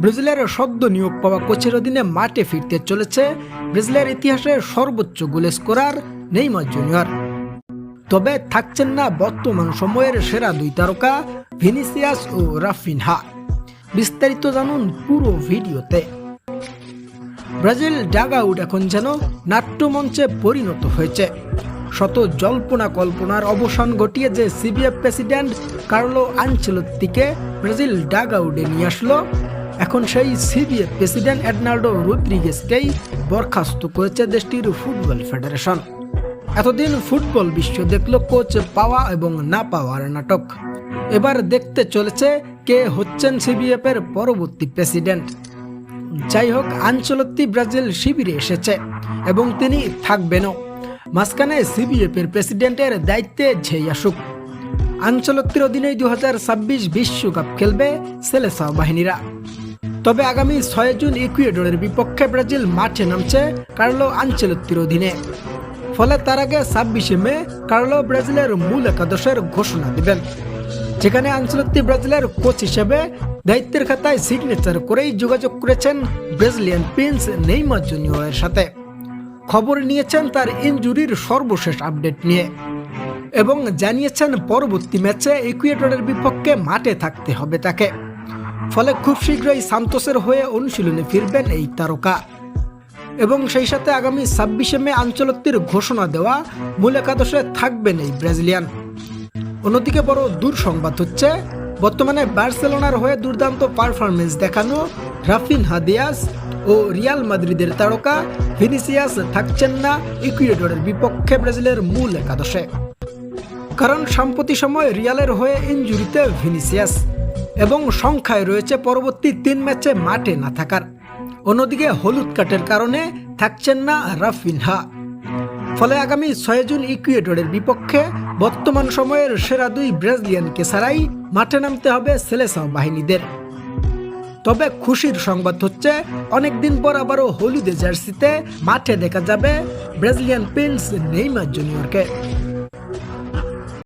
ব্রাজিলের সদ্য নিয়োগ পাওয়া কোচের অধীনে মাঠে ফিরতে চলেছে ব্রাজিলের ইতিহাসে সর্বোচ্চ গোল স্কোরার নেইমার জুনিয়র। তবে থাকছেন না বর্তমান সময়ের সেরা দুই তারকা ভিনিসিয়াস ও রাফিনহা। বিস্তারিত জানুন পুরো ভিডিওতে। ব্রাজিল ডাগাউট এখন যেন নাট্যমঞ্চে পরিণত হয়েছে। শত জল্পনা কল্পনার অবসান ঘটিয়ে যে সিবিএফ প্রেসিডেন্ট কার্লো আনচেলত্তিকে ব্রাজিল ডাগাউডে নিয়ে আসলো এখন সেই সিবিএফ প্রেসিডেন্ট এডনাল্ডো রদ্রিগেসকেই বরখাস্ত করেছে দেশটির ফুটবল ফেডারেশন। এতদিন ফুটবল বিশ্ব দেখল কোচ পাওয়া এবং না পাওয়ার নাটক। এবার দেখতে চলেছে কে হচ্ছেন সিবিএফ এর পরবর্তী প্রেসিডেন্ট। যাই হোক আঞ্চলত্তি ব্রাজিল শিবিরে এসেছে এবং তিনি থাকবেনও। মাঝখানে সিবিএফ এর প্রেসিডেন্টের দায়িত্বে ঝেই আসুক। আঞ্চলত্তির অধীনেই দু হাজার বিশ্বকাপ খেলবে সেলেসাও বাহিনীরা। তবে আগামী ছয় জুন ইকুয়েডরের বিপক্ষে ব্রাজিল মাঠে নামছে কার্লো আঞ্চলত্তির অধীনে। ফলে তার আগে ছাব্বিশে মে কার্লো ব্রাজিলের মূল একাদশের ঘোষণা দিবেন। যেখানে আঞ্চলত্তি ব্রাজিলের কোচ হিসেবে দায়িত্বের খাতায় সিগনেচার করেই যোগাযোগ করেছেন ব্রাজিলিয়ান প্রিন্স নেইমার জুনিয়রের সাথে। খবর নিয়েছেন তার ইনজুরির সর্বশেষ আপডেট নিয়ে এবং জানিয়েছেন পরবর্তী ম্যাচে ইকুয়েডরের বিপক্ষে মাঠে থাকতে হবে তাকে। ফলে খুব শীঘ্রই সান্তোসের হয়ে অনুশীলনে ফিরবেন এই তারকা। এবং সেই সাথে আগামী ছাব্বিশে মে আঞ্চলত্তির ঘোষণা দেওয়া মূল একাদশে থাকবেন এই ব্রাজিলিয়ান। অন্যদিকে বড় দূর সংবাদ হচ্ছে, বর্তমানে বার্সেলোনার হয়ে দুর্দান্ত পারফরমেন্স দেখানো রাফিন হাদিয়াস ও রিয়াল মাদ্রিদের তারকা ভিনিসিয়াস থাকছেন না ইকুয়েডরের বিপক্ষে ব্রাজিলের মূল একাদশে। কারণ সাম্প্রতি সময় রিয়ালের হয়ে ইনজুরিতে ভিনিসিয়াস। এবং সংখ্যায় রয়েছে পরবর্তী তিন ম্যাচে মাঠে না থাকার। অন্যদিকে হলুদ কাটের কারণে থাকছেন না রাফিনহা। ফলে আগামী ছয় জুন ইকুয়েডরের বিপক্ষে বর্তমান সময়ের সেরা দুই ব্রাজিলিয়ানকে ছাড়াই মাঠে নামতে হবে সেলেসাও বাহিনীদের। তবে খুশির সংবাদ হচ্ছে, অনেকদিন পর আবারও হলুদে জার্সিতে মাঠে দেখা যাবে ব্রাজিলিয়ান প্রিন্স নেইমার জুনিয়রকে।